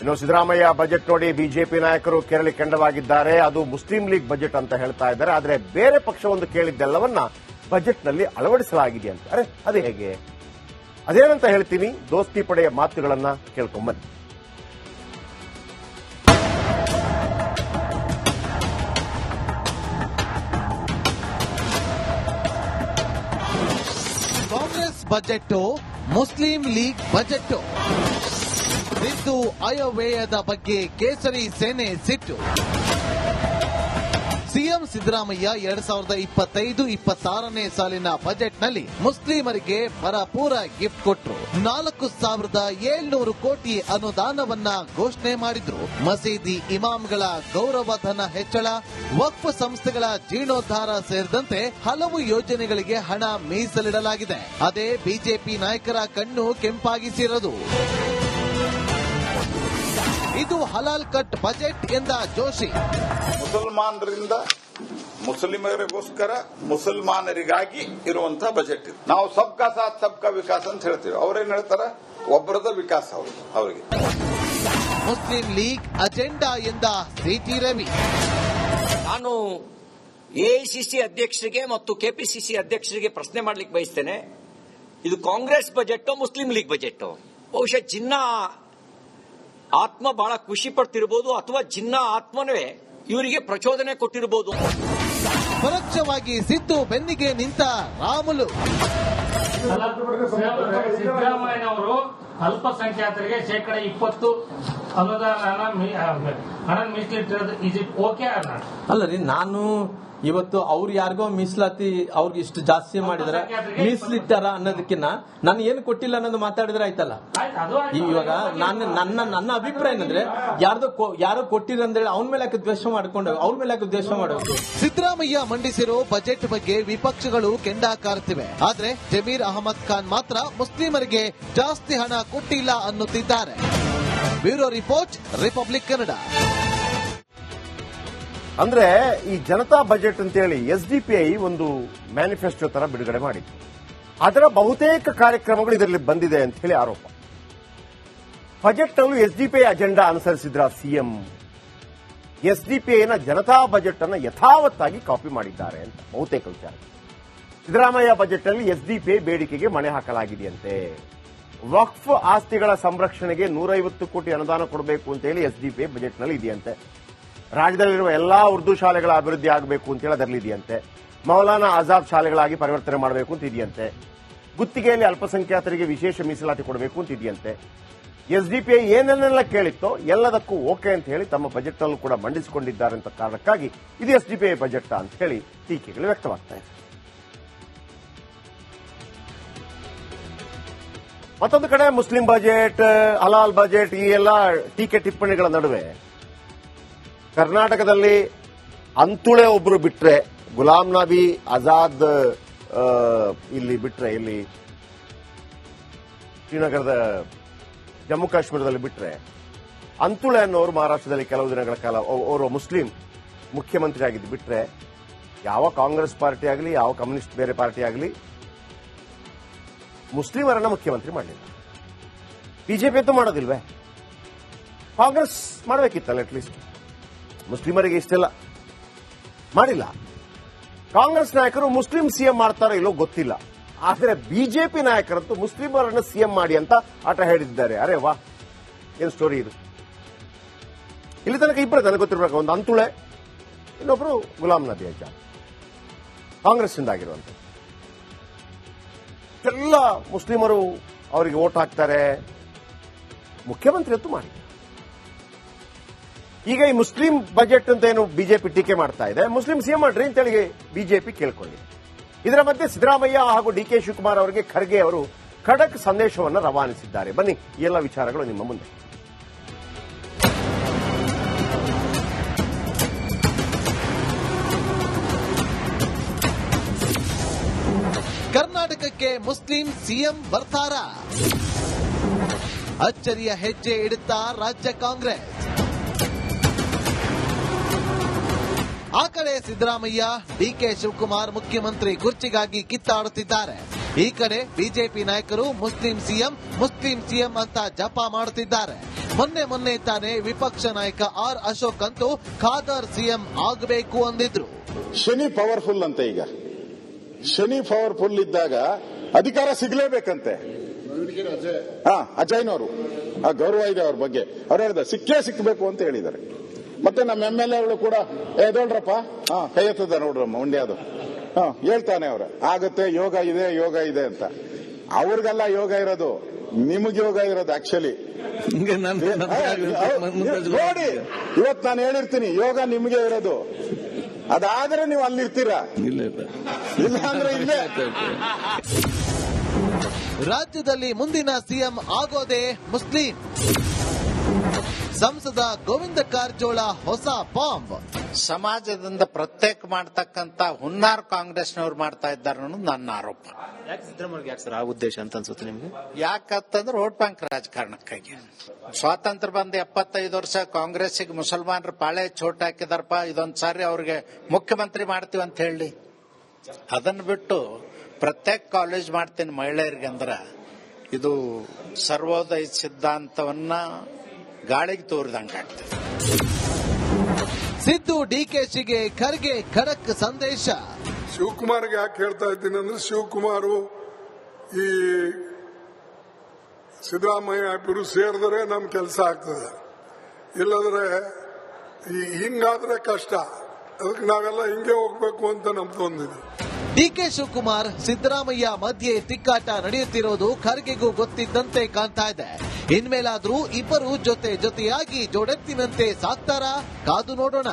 ಇನ್ನು ಸಿದ್ದರಾಮಯ್ಯ ಬಜೆಟ್ ನೋಡಿ ಬಿಜೆಪಿ ನಾಯಕರು ಕೆರಳಿ ಕೆಂಡವಾಗಿದ್ದಾರೆ. ಅದು ಮುಸ್ಲಿಂ ಲೀಗ್ ಬಜೆಟ್ ಅಂತ ಹೇಳ್ತಾ ಇದ್ದಾರೆ. ಆದರೆ ಬೇರೆ ಪಕ್ಷವೊಂದು ಕೇಳಿದ್ದೆಲ್ಲವನ್ನ ಬಜೆಟ್ನಲ್ಲಿ ಅಳವಡಿಸಲಾಗಿದೆ ಅಂತ. ಅರೆ, ಅದು ಹೇಗೆ? ಅದೇನಂತ ಹೇಳ್ತೀನಿ. ದೋಸ್ತಿ ಪಡೆಯ ಮಾತುಗಳನ್ನ ಕೇಳ್ಕೊಂಬನ್ನಿ ಕಾಂಗ್ರೆಸ್ ಬಜೆಟ್ ಮುಸ್ಲಿಂ ಲೀಗ್ ಬಜೆಟ್ ಸಿದ್ದು ಆಯವ್ಯಯದ ಬಗ್ಗೆ ಕೇಸರಿ ಸೇನೆ ಸಿಟ್ಟು. ಸಿಎಂ ಸಿದ್ದರಾಮಯ್ಯ ಎರಡ್ ಸಾವಿರದ ಇಪ್ಪತ್ತೈದು, ಇಪ್ಪತ್ತಾರನೇ ಸಾಲಿನ ಬಜೆಟ್ನಲ್ಲಿ ಮುಸ್ಲಿಮರಿಗೆ ಭರಪೂರ ಗಿಫ್ಟ್ ಕೊಟ್ಟರು ನಾಲ್ಕು ಸಾವಿರದ ಏಳ್ನೂರು ಕೋಟಿ ಅನುದಾನವನ್ನ ಘೋಷಣೆ ಮಾಡಿದ್ರು. ಮಸೀದಿ ಇಮಾಮ್ಗಳ ಗೌರವಧನ ಹೆಚ್ಚಳ, ವಕ್ಫ್ ಸಂಸ್ಥೆಗಳ ಜೀರ್ಣೋದ್ಧಾರ ಸೇರಿದಂತೆ ಹಲವು ಯೋಜನೆಗಳಿಗೆ ಹಣ ಮೀಸಲಿಡಲಾಗಿದೆ. ಅದೇ ಬಿಜೆಪಿ ನಾಯಕರ ಕಣ್ಣು ಕೆಂಪಾಗಿಸಿರೋದು. ಇದು ಹಲಾಲ್ ಕಟ್ ಬಜೆಟ್ ಎಂದ ಜೋಶಿ. ಮುಸಲ್ಮಾನರಿಂದ ಮುಸ್ಲಿಮರಿಗೋಸ್ಕರ ಮುಸಲ್ಮಾನರಿಗಾಗಿ ಇರುವಂತಹ ಬಜೆಟ್ ಇದು. ನಾವು ಸಬ್ಕಾ ಸಾಥ್ ಸಬ್ಕಾ ವಿಕಾಸ್ ಅಂತ ಹೇಳ್ತೀವಿ. ಅವ್ರೇನ್ ಹೇಳ್ತಾರ? ಒಬ್ಬರದ ವಿಕಾಸ ಅವರು ಅವರಿಗೆ. ಮುಸ್ಲಿಂ ಲೀಗ್ ಅಜೆಂಡಾ ಎಂದ ಸಿಟಿ ರವಿ. ನಾನು ಎಐಸಿಸಿ ಅಧ್ಯಕ್ಷರಿಗೆ ಮತ್ತು ಕೆಪಿಸಿಸಿ ಅಧ್ಯಕ್ಷರಿಗೆ ಪ್ರಶ್ನೆ ಮಾಡ್ಲಿಕ್ಕೆ ಬಯಸ್ತೇನೆ. ಇದು ಕಾಂಗ್ರೆಸ್ ಬಜೆಟ್ ಮುಸ್ಲಿಂ ಲೀಗ್ ಬಜೆಟ್ ಬಹುಶಃ ಜಿನ್ನಾ ಆತ್ಮ ಬಹಳ ಖುಷಿ ಪಡ್ತಿರ್ಬೋದು ಅಥವಾ ಜಿನ್ನ ಆತ್ಮನೇ ಇವರಿಗೆ ಪ್ರಚೋದನೆ ಕೊಟ್ಟಿರಬಹುದು ಪರೋಕ್ಷವಾಗಿ ಸಿದ್ದು ಬೆನ್ನಿಗೆ ನಿಂತ ರಾಮುಲು. ಸಿದ್ದರಾಮಯ್ಯನವರು ಅಲ್ಪಸಂಖ್ಯಾತರಿಗೆ ಶೇಕಡ ಇಪ್ಪತ್ತು ಅನುದಾನ ಹಣ ಮೀಸಲಿಟ್ಟಿರೋದು ಇಸ್ ಇಟ್ ಓಕೆ ಅಲ್ಲ ಅಲ್ಲ ರೀ ನಾನು ಇವತ್ತು ಅವ್ರು ಯಾರಿಗೋ ಮೀಸಲಾತಿ ಅವ್ರಿಗೆ ಇಷ್ಟು ಜಾಸ್ತಿ ಮಾಡಿದ್ರೆ ಮೀಸಲಿಟ್ಟಾರ ಅನ್ನೋದಕ್ಕಿನ್ನ ನಾನು ಏನು ಕೊಟ್ಟಿಲ್ಲ ಅನ್ನೋದು ಮಾತಾಡಿದ್ರೆ ಆಯ್ತಲ್ಲ? ಇವಾಗ ನಾನು ನನ್ನ ನನ್ನ ಅಭಿಪ್ರಾಯ ಏನಂದ್ರೆ ಯಾರ್ದೋ ಯಾರೋ ಕೊಟ್ಟಿರ ಅಂದ್ರೆ ಅವ್ನ ಮೇಲೆ ಯಾಕೆ ದ್ವೇಷ ಮಾಡ್ಕೊಂಡು ಅವ್ರ ಮೇಲೆ ಯಾಕೆ ದ್ವೇಷ ಮಾಡೋದು? ಸಿದ್ದರಾಮಯ್ಯ ಮಂಡಿಸಿರೋ ಬಜೆಟ್ ಬಗ್ಗೆ ವಿಪಕ್ಷಗಳು ಕೆಂಡ ಕಾರುತ್ತಿವೆ ಆದ್ರೆ ಜಮೀರ್ ಅಹಮದ್ ಖಾನ್ ಮಾತ್ರ ಮುಸ್ಲಿಮರಿಗೆ ಜಾಸ್ತಿ ಹಣ ಕೊಟ್ಟಿಲ್ಲ ಅನ್ನುತ್ತಿದ್ದಾರೆ. Bureau report, republic Kannada. ಅಂದ್ರೆ ಈ ಜನತಾ ಬಜೆಟ್ ಅಂತೇಳಿ ಎಸ್ ಡಿಪಿಐ ಒಂದು ಮ್ಯಾನಿಫೆಸ್ಟೋ ತರ ಬಿಡುಗಡೆ ಮಾಡಿತ್ತು. ಅದರ ಬಹುತೇಕ ಕಾರ್ಯಕ್ರಮಗಳು ಇದರಲ್ಲಿ ಬಂದಿದೆ ಅಂತ ಹೇಳಿ ಆರೋಪ. ಬಜೆಟ್ನಲ್ಲೂ ಎಸ್ ಎಸ್ಡಿಪಿಐ ಅಜೆಂಡಾ ಅನುಸರಿಸಿದ್ರ ಸಿಎಂ ಎಸ್ ಡಿಪಿಐನ ಜನತಾ ಬಜೆಟ್ ಅನ್ನು ಯಥಾವತ್ತಾಗಿ ಕಾಪಿ ಮಾಡಿದ್ದಾರೆ ಅಂತ ಬಹುತೇಕ ವಿಚಾರ. ಸಿದ್ದರಾಮಯ್ಯ ಬಜೆಟ್ನಲ್ಲಿ ಎಸ್ಡಿಪಿಐ ಬೇಡಿಕೆಗೆ ಮಣೆ ಹಾಕಲಾಗಿದೆಯಂತೆ. ವಕ್ಫ್ ಆಸ್ತಿಗಳ ಸಂರಕ್ಷಣೆಗೆ ನೂರೈವತ್ತು ಕೋಟಿ ಅನುದಾನ ಕೊಡಬೇಕು ಅಂತ ಹೇಳಿ ಎಸ್ಡಿಪಿಐ ಬಜೆಟ್ನಲ್ಲಿ ಇದೆಯಂತೆ. ರಾಜ್ಯದಲ್ಲಿರುವ ಎಲ್ಲಾ ಉರ್ದು ಶಾಲೆಗಳ ಅಭಿವೃದ್ಧಿ ಆಗಬೇಕು ಅಂತೇಳಿ ಅದರಲ್ಲಿ ಇದೆಯಂತೆ ಮೌಲಾನಾ ಆಜಾದ್ ಶಾಲೆಗಳಾಗಿ ಪರಿವರ್ತನೆ ಮಾಡಬೇಕು ಅಂತ ಇದೆಯಂತೆ. ಗುತ್ತಿಗೆಯಲ್ಲಿ ಅಲ್ಪಸಂಖ್ಯಾತರಿಗೆ ವಿಶೇಷ ಮೀಸಲಾತಿ ಕೊಡಬೇಕು ಅಂತ ಇದೆಯಂತೆ. ಎಸ್ಡಿಪಿಐ ಏನನ್ನೆಲ್ಲ ಕೇಳಿತ್ತೋ ಎಲ್ಲದಕ್ಕೂ ಓಕೆ ಅಂತ ಹೇಳಿ ತಮ್ಮ ಬಜೆಟ್ನಲ್ಲೂ ಕೂಡ ಮಂಡಿಸಿಕೊಂಡಿದ್ದಾರೆ ಅಂತ ಕಾರಣಕ್ಕಾಗಿ ಇದು ಎಸ್ಡಿಪಿಐ ಬಜೆಟ್ ಅಂತ ಹೇಳಿ ಟೀಕೆಗಳು ವ್ಯಕ್ತವಾಗ್ತಾ ಇದೆ. ಮತ್ತೊಂದು ಕಡೆ ಮುಸ್ಲಿಂ ಬಜೆಟ್, ಹಲಾಲ್ ಬಜೆಟ್ ಈ ಎಲ್ಲ ಟೀಕೆ ಟಿಪ್ಪಣಿಗಳ ನಡುವೆ. ಕರ್ನಾಟಕದಲ್ಲಿ ಅಂತುಳೆ ಒಬ್ರು ಬಿಟ್ರೆ ಗುಲಾಂ ನಬಿ ಆಜಾದ್ ಇಲ್ಲಿ ಬಿಟ್ರೆ, ಇಲ್ಲಿ ಶ್ರೀನಗರದ ಜಮ್ಮು ಕಾಶ್ಮೀರದಲ್ಲಿ ಬಿಟ್ರೆ, ಅಂತುಳೆ ಅನ್ನೋರು ಮಹಾರಾಷ್ಟ್ರದಲ್ಲಿ ಕೆಲವು ದಿನಗಳ ಕಾಲ ಓರ್ವ ಮುಸ್ಲಿಂ ಮುಖ್ಯಮಂತ್ರಿ ಆಗಿದ್ದು ಬಿಟ್ರೆ, ಯಾವ ಕಾಂಗ್ರೆಸ್ ಪಾರ್ಟಿ ಆಗಲಿ, ಯಾವ ಕಮ್ಯುನಿಸ್ಟ್ ಬೇರೆ ಪಾರ್ಟಿ ಆಗಲಿ, ಮುಸ್ಲಿಮರನ್ನ ಮುಖ್ಯಮಂತ್ರಿ ಮಾಡಲಿಲ್ಲ. ಬಿಜೆಪಿ ಅಂತೂ ಮಾಡೋದಿಲ್ವೇ? ಕಾಂಗ್ರೆಸ್ ಮಾಡಬೇಕಿತ್ತಲ್ಲ ಅಟ್ಲೀಸ್ಟ್ ಮುಸ್ಲಿಮರಿಗೆ ಇಷ್ಟೆಲ್ಲ ಮಾಡಿಲ್ಲ. ಕಾಂಗ್ರೆಸ್ ನಾಯಕರು ಮುಸ್ಲಿಂ ಸಿಎಂ ಮಾಡ್ತಾರೋ ಇಲ್ಲೋ ಗೊತ್ತಿಲ್ಲ. ಆದರೆ ಬಿಜೆಪಿ ನಾಯಕರಂತೂ ಮುಸ್ಲಿಮರನ್ನು ಸಿಎಂ ಮಾಡಿ ಅಂತ ಆಟ ಹೇಳಿದ್ದಾರೆ. ಅರೆ ವಾ, ಏನ್ ಸ್ಟೋರಿ ಇದು? ಇಲ್ಲಿ ತನಕ ಇಬ್ಬರು ನನಗೆ ಗೊತ್ತಿರಬೇಕು, ಒಂದು ಅಂತುಳೆ, ಇನ್ನೊಬ್ರು ಗುಲಾಂ ನಬಿ ಆಜಾದ್ ಕಾಂಗ್ರೆಸ್ನಿಂದ ಆಗಿರುವಂಥ ಎಲ್ಲ ಮುಸ್ಲಿಮರು ಅವರಿಗೆ ಓಟ್ ಹಾಕ್ತಾರೆ. ಮುಖ್ಯಮಂತ್ರಿ ಅಂತೂ ಮಾಡಿ ಈಗ ಈ ಮುಸ್ಲಿಂ ಬಜೆಟ್ ಅಂತ ಏನು ಬಿಜೆಪಿ ಟೀಕೆ ಮಾಡ್ತಾ ಇದೆ. ಮುಸ್ಲಿಂ ಸಿಎಂ ಮಾಡ್ರಿ ಅಂತೇಳಿ ಬಿಜೆಪಿ ಕೇಳ್ಕೊಳ್ಳಿ ಇದರ ಮಧ್ಯೆ ಸಿದ್ದರಾಮಯ್ಯ ಹಾಗೂ ಡಿ ಕೆ ಶಿವಕುಮಾರ್ ಅವರಿಗೆ ಖರ್ಗೆ ಅವರು ಖಡಕ್ ಸಂದೇಶವನ್ನು ರವಾನಿಸಿದ್ದಾರೆ. ಬನ್ನಿ ಎಲ್ಲ ವಿಚಾರಗಳು ನಿಮ್ಮ ಮುಂದೆ. ಕರ್ನಾಟಕಕ್ಕೆ ಮುಸ್ಲಿಂ ಸಿಎಂ ಬರ್ತಾರ? ಅಚ್ಚರಿಯ ಹೆಜ್ಜೆ ಇಡುತ್ತಾ ರಾಜ್ಯ ಕಾಂಗ್ರೆಸ್? ಆ ಕಡೆ ಸಿದ್ದರಾಮಯ್ಯ ಡಿಕೆ ಶಿವಕುಮಾರ್ ಮುಖ್ಯಮಂತ್ರಿ ಕುರ್ಚಿಗಾಗಿ ಕಿತ್ತಾಡುತ್ತಿದ್ದಾರೆ. ಈ ಕಡೆ ಬಿಜೆಪಿ ನಾಯಕರು ಮುಸ್ಲಿಂ ಸಿಎಂ ಮುಸ್ಲಿಂ ಸಿಎಂ ಅಂತ ಜಪ ಮಾಡುತ್ತಿದ್ದಾರೆ. ಮೊನ್ನೆ ಮೊನ್ನೆ ತಾನೇ ವಿಪಕ್ಷ ನಾಯಕ ಆರ್ ಅಶೋಕ್ ಅಂತೂ ಖಾದರ್ ಸಿಎಂ ಆಗಬೇಕು ಅಂದಿದ್ರು. ಶನಿ ಪವರ್ಫುಲ್ ಅಂತ ಈಗ. ಶನಿ ಪವರ್ಫುಲ್ ಇದ್ದಾಗ ಅಧಿಕಾರ ಸಿಗ್ಲೇಬೇಕಂತೆ. ಹಾ ಅಜಯ್ನವರು. ಆ ಗೌರವ ಇದೆ ಅವ್ರ ಬಗ್ಗೆ. ಅವ್ರು ಹೇಳಿದ ಸಿಕ್ಕೇ ಸಿಕ್ಕಬೇಕು ಅಂತ ಹೇಳಿದ್ದಾರೆ. ಮತ್ತೆ ನಮ್ಮ ಎಂ ಎಲ್ ಎಗಳು ಕೂಡ ಎದೊಳ್ರಪ್ಪ ಹಾ ಕೈ ಎತ್ತದ ನೋಡ್ರಮ್ಮ ಉಂಡ್ಯಾದು ಹಾ ಹೇಳ್ತಾನೆ ಅವ್ರ ಆಗುತ್ತೆ ಯೋಗ ಇದೆ ಯೋಗ ಇದೆ ಅಂತ. ಅವ್ರಿಗೆಲ್ಲ ಯೋಗ ಇರೋದು ನಿಮಗೆ ಯೋಗ ಇರೋದು ಆಕ್ಚುಲಿ ನೋಡಿ ಇವತ್ತು ನಾನು ಹೇಳಿರ್ತೀನಿ ಯೋಗ ನಿಮಗೆ ಇರೋದು. ಅದಾದ್ರೆ ನೀವು ಅಲ್ಲಿರ್ತೀರಾ? ಇಲ್ಲ ಅಂದ್ರೆ ಇಲ್ಲೇ. ರಾಜ್ಯದಲ್ಲಿ ಮುಂದಿನ ಸಿಎಂ ಆಗೋದೇ ಮುಸ್ಲಿಂ. ಸಂಸದ ಗೋವಿಂದ ಕಾರಜೋಳ ಹೊಸ ಬಾಂಬ್ ಸಮಾಜದಿಂದ ಪ್ರತ್ಯೇಕ ಮಾಡ್ತಕ್ಕಂತ ಹುನ್ನಾರ್ ಕಾಂಗ್ರೆಸ್ನವ್ರು ಮಾಡ್ತಾ ಇದ್ದಾರೆ ಅನ್ನೋದು ನನ್ನ ಆರೋಪ. ಯಾಕೆ ಸರ್ ಆ ಉದ್ದೇಶ ಅಂತ ಅನ್ಸುತ್ತೆ ನಿಮ್ಗೆ? ಯಾಕಂತಂದ್ರೆ ವೋಟ್ ಬ್ಯಾಂಕ್ ರಾಜಕಾರಣಕ್ಕಾಗಿ. ಸ್ವಾತಂತ್ರ್ಯ ಬಂದ ಎಪ್ಪತ್ತೈದು ವರ್ಷ ಕಾಂಗ್ರೆಸ್ಸಿಗೆ ಮುಸಲ್ಮಾನರು ಪಾಳೆ ಚೋಟ್ ಹಾಕಿದಾರಪ್ಪ ಇದೊಂದ್ ಸಾರಿ ಅವ್ರಿಗೆ ಮುಖ್ಯಮಂತ್ರಿ ಮಾಡ್ತೀವಿ ಅಂತ ಹೇಳಿ. ಅದನ್ನ ಬಿಟ್ಟು ಪ್ರತ್ಯೇಕ ಕಾಲೇಜ್ ಮಾಡ್ತೀನಿ ಮಹಿಳೆಯರಿಗೆ ಅಂದ್ರ ಇದು ಸರ್ವೋದಯ ಸಿದ್ಧಾಂತವನ್ನ ಗಾಳಿಗೆ ತೋರಿದಂಗಾಗ್ತದೆ ಸಿದ್ದು ಡಿಕೆಶಿಗೆ ಖರ್ಗೆ ಖಡಕ್ ಸಂದೇಶ. ಶಿವಕುಮಾರ್ಗೆ ಯಾಕೆ ಹೇಳ್ತಾ ಇದ್ದೀನಿ ಅಂದ್ರೆ ಶಿವಕುಮಾರು ಈ ಸಿದ್ದರಾಮಯ್ಯ ಇಬ್ಬರು ಸೇರಿದ್ರೆ ನಮ್ ಕೆಲಸ ಆಗ್ತದೆ. ಇಲ್ಲದ್ರೆ ಈ ಹಿಂಗಾದ್ರೆ ಕಷ್ಟ. ಅದಕ್ಕೆ ನಾವೆಲ್ಲ ಹಿಂಗೆ ಹೋಗ್ಬೇಕು ಅಂತ ನಮ್ದು ಒಂದಿದೆ ಡಿಕೆ ಶಿವಕುಮಾರ್ ಸಿದ್ದರಾಮಯ್ಯ ಮಧ್ಯೆ ತಿಕ್ಕಾಟ ನಡೆಯುತ್ತಿರೋದು ಖರ್ಗೆಗೂ ಗೊತ್ತಿದ್ದಂತೆ ಕಾಣ್ತಾ ಇದೆ. ಇನ್ಮೇಲಾದ್ರೂ ಇಬ್ಬರು ಜೊತೆ ಜೊತೆಯಾಗಿ ಜೋಡೆತ್ತಿನಂತೆ ಸಾಕ್ತಾರಾ? ಕಾದು ನೋಡೋಣ.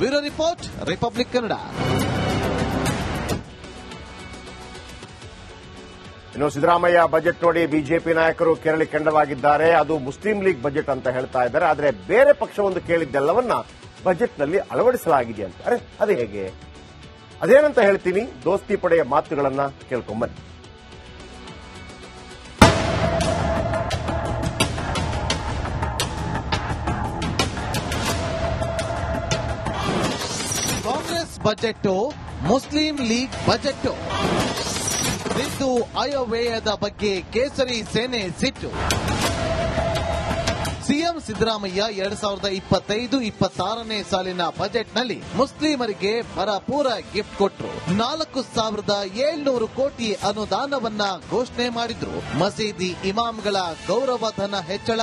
Bureau report, republic Kannada. ಇನ್ನು ಸಿದ್ದರಾಮಯ್ಯ ಬಜೆಟ್ ನೋಡಿ ಬಿಜೆಪಿ ನಾಯಕರು ಕೆರಳಿ ಕೆಂಡವಾಗಿದ್ದಾರೆ. ಅದು ಮುಸ್ಲಿಂ ಲೀಗ್ ಬಜೆಟ್ ಅಂತ ಹೇಳ್ತಾ ಇದ್ದಾರೆ. ಆದರೆ ಬೇರೆ ಪಕ್ಷವೊಂದು ಕೇಳಿದ್ದೆಲ್ಲವನ್ನ ಬಜೆಟ್ನಲ್ಲಿ ಅಳವಡಿಸಲಾಗಿದೆ ಅಂತ. ಅರೆ, ಅದು ಹೇಗೆ? ಅದೇನಂತ ಹೇಳ್ತೀನಿ? ದೋಸ್ತಿ ಪಡೆಯ ಮಾತುಗಳನ್ನ ಕೇಳ್ಕೊಂಬನ್ನಿ ಕಾಂಗ್ರೆಸ್ ಬಜೆಟ್, ಮುಸ್ಲಿಂ ಲೀಗ್ ಬಜೆಟ್. ಇದ್ದು ಆಯವ್ಯಯದ ಬಗ್ಗೆ ಕೇಸರಿ ಸೇನೆ ಸಿಟ್ಟು. ಸಿದ್ದರಾಮಯ್ಯ ಎರಡ್ ಸಾವಿರದ ಇಪ್ಪತ್ತೈದು, ಇಪ್ಪತ್ತಾರನೇ ಸಾಲಿನ ಬಜೆಟ್ನಲ್ಲಿ ಮುಸ್ಲಿಮರಿಗೆ ಭರಪೂರ ಗಿಫ್ಟ್ ಕೊಟ್ಟರು ನಾಲ್ಕು ಸಾವಿರದ ಏಳ್ನೂರು ಕೋಟಿ ಅನುದಾನವನ್ನ ಘೋಷಣೆ ಮಾಡಿದ್ರು. ಮಸೀದಿ ಇಮಾಮ್ಗಳ ಗೌರವಧನ ಹೆಚ್ಚಳ,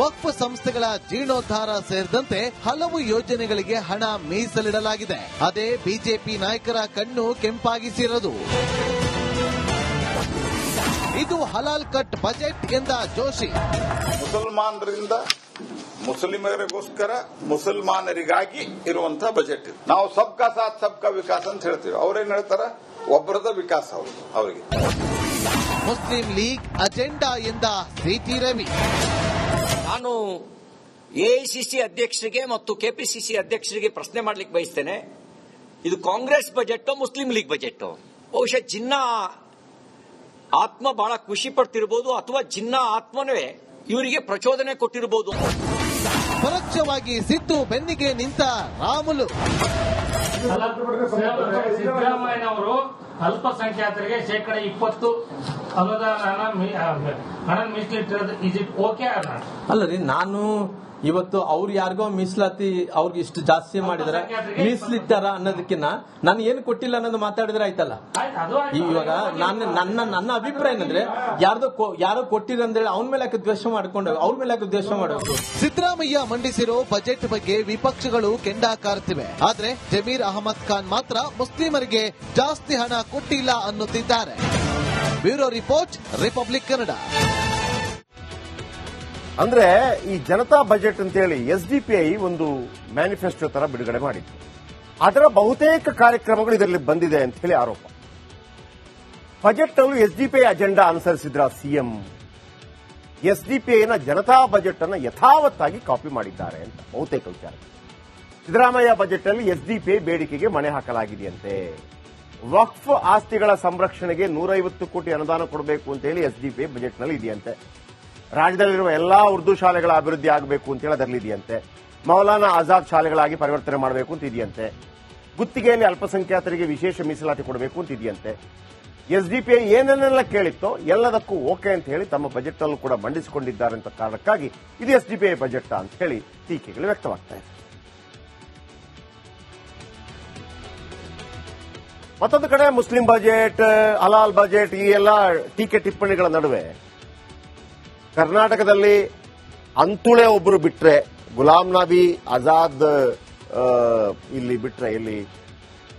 ವಕ್ಫ್ ಸಂಸ್ಥೆಗಳ ಜೀರ್ಣೋದ್ಧಾರ ಸೇರಿದಂತೆ ಹಲವು ಯೋಜನೆಗಳಿಗೆ ಹಣ ಮೀಸಲಿಡಲಾಗಿದೆ. ಅದೇ ಬಿಜೆಪಿ ನಾಯಕರ ಕಣ್ಣು ಕೆಂಪಾಗಿಸಿರದು. ಇದು ಹಲಾಲ್ ಕಟ್ ಬಜೆಟ್ ಎಂದ ಜೋಶಿ. ಮುಸಲ್ಮಾನರಿಂದ ಮುಸ್ಲಿಮರಿಗೋಸ್ಕರ ಮುಸಲ್ಮಾನರಿಗಾಗಿ ಇರುವಂತಹ ಬಜೆಟ್. ಇದು ನಾವು ಸಬ್ಕಾ ಸಾಥ್ ಸಬ್ಕಾ ವಿಕಾಸ ಅಂತ ಹೇಳ್ತೀವಿ. ಅವ್ರೇನ್ ಹೇಳ್ತಾರ? ಒಬ್ಬರದ ವಿಕಾಸ ಅವರು ಅವರಿಗೆ. ಮುಸ್ಲಿಂ ಲೀಗ್ ಅಜೆಂಡಾ ಎಂದ ಪ್ರೀತಿ ರವಿ. ನಾನು ಎಐಸಿಸಿ ಅಧ್ಯಕ್ಷರಿಗೆ ಮತ್ತು ಕೆಪಿಸಿಸಿ ಅಧ್ಯಕ್ಷರಿಗೆ ಪ್ರಶ್ನೆ ಮಾಡ್ಲಿಕ್ಕೆ ಬಯಸ್ತೇನೆ. ಇದು ಕಾಂಗ್ರೆಸ್ ಬಜೆಟ್ ಮುಸ್ಲಿಂ ಲೀಗ್ ಬಜೆಟ್ ಬಹುಶಃ ಜಿನ್ನಾ ಆತ್ಮ ಬಹಳ ಖುಷಿ ಪಡ್ತಿರ್ಬೋದು ಅಥವಾ ಜಿನ್ನಾ ಆತ್ಮನೇ ಇವರಿಗೆ ಪ್ರಚೋದನೆ ಕೊಟ್ಟಿರಬಹುದು ಪರೋಕ್ಷವಾಗಿ ಸಿದ್ದು ಬೆನ್ನಿಗೆ ನಿಂತ ರಾಮುಲು. ಸಿದ್ದರಾಮಯ್ಯ ಸಿದ್ದರಾಮಯ್ಯನವರು ಅಲ್ಪಸಂಖ್ಯಾತರಿಗೆ ಶೇಕಡ ಇಪ್ಪತ್ತು ಅನುದಾನ ಹಣ ಮೀಸಲಿಟ್ಟಿರೋದು ಇಸ್ ಇಟ್ ಓಕೆ ಅಲ್ಲ ಅಲ್ಲ ರೀ ನಾನು ಇವತ್ತು ಅವ್ರು ಯಾರಿಗೋ ಮೀಸಲಾತಿ ಅವ್ರಿಗೆ ಇಷ್ಟು ಜಾಸ್ತಿ ಮಾಡಿದಾರೆ. ಮೀಸಲಿಟ್ಟಾರ ಅನ್ನೋದಕ್ಕಿನ್ನ ನಾನು ಏನು ಕೊಟ್ಟಿಲ್ಲ ಅನ್ನೋದು ಮಾತಾಡಿದ್ರೆ ಆಯ್ತಲ್ಲ? ಇವಾಗ ನಾನು ನನ್ನ ನನ್ನ ಅಭಿಪ್ರಾಯ ಏನಂದ್ರೆ, ಯಾರ್ದೋ ಯಾರೋ ಕೊಟ್ಟಿರಂದ್ರೆ ಅವ್ನ ಮೇಲೆ ಯಾಕೆ ದ್ವೇಷ ಮಾಡ್ಕೊಂಡು ಅವ್ರ ಮೇಲೆ ಯಾಕೆ ದ್ವೇಷ ಮಾಡಬೇಕು ಸಿದ್ದರಾಮಯ್ಯ ಮಂಡಿಸಿರೋ ಬಜೆಟ್ ಬಗ್ಗೆ ವಿಪಕ್ಷಗಳು ಕೆಂಡಾಕಾರ್ತಿವೆ. ಆದ್ರೆ ಜಮೀರ್ ಅಹಮದ್ ಖಾನ್ ಮಾತ್ರ ಮುಸ್ಲಿಮರಿಗೆ ಜಾಸ್ತಿ ಹಣ ಕೊಟ್ಟಿಲ್ಲ ಅನ್ನುತ್ತಿದ್ದಾರೆ. Bureau report, republic Kannada. ಅಂದ್ರೆ ಈ ಜನತಾ ಬಜೆಟ್ ಅಂತೇಳಿ ಎಸ್ ಡಿ ಒಂದು ಮ್ಯಾನಿಫೆಸ್ಟೋ ತರ ಬಿಡುಗಡೆ ಮಾಡಿತ್ತು. ಅದರ ಬಹುತೇಕ ಕಾರ್ಯಕ್ರಮಗಳು ಇದರಲ್ಲಿ ಬಂದಿದೆ ಅಂತ ಹೇಳಿ ಆರೋಪ. ಬಜೆಟ್ ಎಸ್ ಡಿ ಅಜೆಂಡಾ ಅನುಸರಿಸಿದ್ರ ಸಿಎಂ ಎಸ್ ಡಿ ಪಿ ಐನ ಜನತಾ ಬಜೆಟ್ ಅನ್ನು ಯಥಾವತ್ತಾಗಿ ಕಾಪಿ ಮಾಡಿದ್ದಾರೆ ಅಂತ ಬಹುತೇಕ ವಿಚಾರ. ಸಿದ್ದರಾಮಯ್ಯ ಬಜೆಟ್ ಅಲ್ಲಿ ಎಸ್ ಬೇಡಿಕೆಗೆ ಮಣೆ ಹಾಕಲಾಗಿದೆಯಂತೆ. ವಕ್ಫ್ ಆಸ್ತಿಗಳ ಸಂರಕ್ಷಣೆಗೆ ನೂರೈವತ್ತು ಕೋಟಿ ಅನುದಾನ ಕೊಡಬೇಕು ಅಂತ ಹೇಳಿ ಎಸ್ ಡಿ ಬಜೆಟ್ನಲ್ಲಿ ಇದೆಯಂತೆ. ರಾಜ್ಯದಲ್ಲಿರುವ ಎಲ್ಲಾ ಉರ್ದು ಶಾಲೆಗಳ ಅಭಿವೃದ್ಧಿ ಆಗಬೇಕು ಅಂತ ಹೇಳಿ ಅದರಲ್ಲಿ ಇದೆಯಂತೆ ಮೌಲಾನಾ ಆಜಾದ್ ಶಾಲೆಗಳಾಗಿ ಪರಿವರ್ತನೆ ಮಾಡಬೇಕು ಅಂತ ಇದೆಯಂತೆ. ಗುತ್ತಿಗೆಯಲ್ಲಿ ಅಲ್ಪಸಂಖ್ಯಾತರಿಗೆ ವಿಶೇಷ ಮೀಸಲಾತಿ ಕೊಡಬೇಕು ಅಂತ ಇದೆಯಂತೆ. ಎಸ್ಡಿಪಿಐ ಏನೇನೆಲ್ಲ ಕೇಳಿತ್ತೋ ಎಲ್ಲದಕ್ಕೂ ಓಕೆ ಅಂತ ಹೇಳಿ ತಮ್ಮ ಬಜೆಟ್ ಅಲ್ಲೂ ಕೂಡ ಮಂಡಿಸಿಕೊಂಡಿದ್ದಾರೆ ಅಂತ ಕಾರಣಕ್ಕಾಗಿ ಇದು ಎಸ್ಡಿಪಿಐ ಬಜೆಟ್ ಅಂತ ಹೇಳಿ ಟೀಕೆಗಳು ವ್ಯಕ್ತವಾಗ್ತಾ ಇದೆ. ಮತ್ತೊಂದು ಕಡೆ ಮುಸ್ಲಿಂ ಬಜೆಟ್ ಹಲಾಲ್ ಬಜೆಟ್ ಈ ಎಲ್ಲ ಟೀಕೆ ಟಿಪ್ಪಣಿಗಳ ನಡುವೆ. ಕರ್ನಾಟಕದಲ್ಲಿ ಅಂತುಳೆ ಒಬ್ಬರು ಬಿಟ್ರೆ ಗುಲಾಂ ನಬಿ ಆಜಾದ್ ಇಲ್ಲಿ ಬಿಟ್ರೆ ಇಲ್ಲಿ